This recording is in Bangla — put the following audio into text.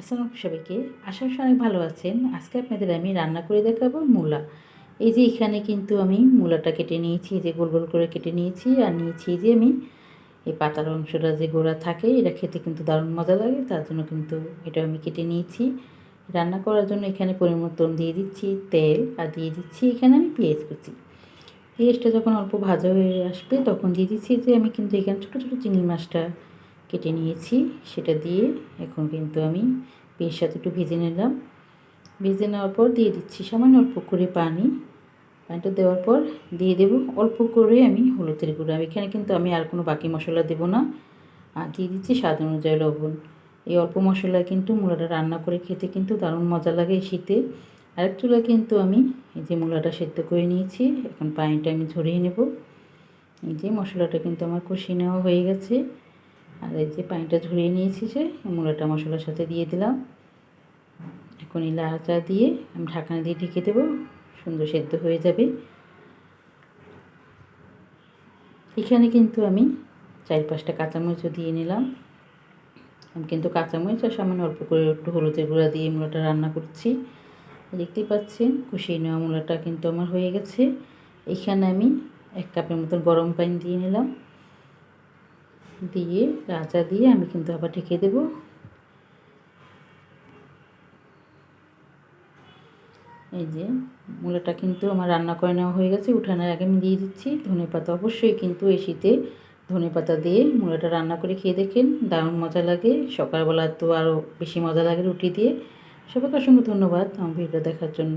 আসসালামু সবাইকে। আশা করি অনেক ভালো আছেন। আজকে আপনাদের আমি রান্না করে দেখাবো মূলা। এই যে এখানে কিন্তু আমি মূলাটা কেটে নিয়েছি যে গোল গোল করে কেটে নিয়েছি আর নিয়েছি যে আমি এই পাতার অংশটা যে গোড়া থাকে, এটা খেতে কিন্তু দারুণ মজা লাগে, তার জন্য কিন্তু এটা আমি কেটে নিয়েছি। রান্না করার জন্য এখানে পরিমর্তন দিয়ে দিচ্ছি তেল আর দিয়ে দিচ্ছি এখানে আমি পেঁয়াজ কুচি। পেঁয়াজটা যখন অল্প ভাজা হয়ে আসবে তখন দিয়ে দিচ্ছি যে আমি কিন্তু এখানে ছোটো ছোটো চিংড়ি মাছটা কেটে নিয়েছি, সেটা দিয়ে এখন কিন্তু আমি পেঁয়াজ সাথে একটু ভেজে নিলাম। ভেজে নেওয়ার পর দিয়ে দিচ্ছি সামান্য অল্প করে পানি। পানিটা দেওয়ার পর দিয়ে দেবো অল্প করে আমি হলুদের গুঁড়া। এখানে কিন্তু আমি আর কোনো বাকি মশলা দেবো না। আর দিয়ে দিচ্ছি স্বাদ অনুযায়ী লবণ। এই অল্প মশলা কিন্তু মূলাটা রান্না করে খেতে কিন্তু দারুণ মজা লাগে শীতে। আরেক চুলা কিন্তু আমি এই যে মূলাটা সেদ্ধ করে নিয়েছি, এখন পানিটা আমি ঝরিয়ে নেব। এই যে মশলাটা কিন্তু আমার কষিয়ে নেওয়া হয়ে গেছে। আর এই যে পানিটা ঝরিয়ে নিয়েছি যে, মূলাটা মশলার সাথে দিয়ে দিলাম। এখন এই লাচা দিয়ে আমি ঢাকনা দিয়ে ঢেকে দেবো, সুন্দর সেদ্ধ হয়ে যাবে। এখানে কিন্তু আমি চার পাঁচটা কাঁচামরিচও দিয়ে নিলাম। আমি কিন্তু কাঁচামরিচ আর সামান্য অল্প করে একটু হলুদের গুঁড়া দিয়ে মূলাটা রান্না করছি। দেখতেই পাচ্ছেন, কষিয়ে নেওয়া মূলাটা কিন্তু আমার হয়ে গেছে। এখানে আমি এক কাপের মতন গরম পানি দিয়ে নিলাম। দিয়ে রাজা দিয়ে আমি কিন্তু আবার ঢেকে দেব। এই যে, মূলাটা কিন্তু আমার রান্না করে নেওয়া হয়ে গেছে, উঠানোর আগে আমি দিয়ে দিচ্ছি। ধনে পাতা অবশ্যই কিন্তু এই শীতে ধনে পাতা দিয়ে মূলাটা রান্না করে খেয়ে দেখেন, দারুণ মজা লাগে। সকালবেলা তো আরও বেশি মজা লাগে রুটি দিয়ে। সবাইকে অসংখ্য ধন্যবাদ আমার ভিডিও দেখার জন্য।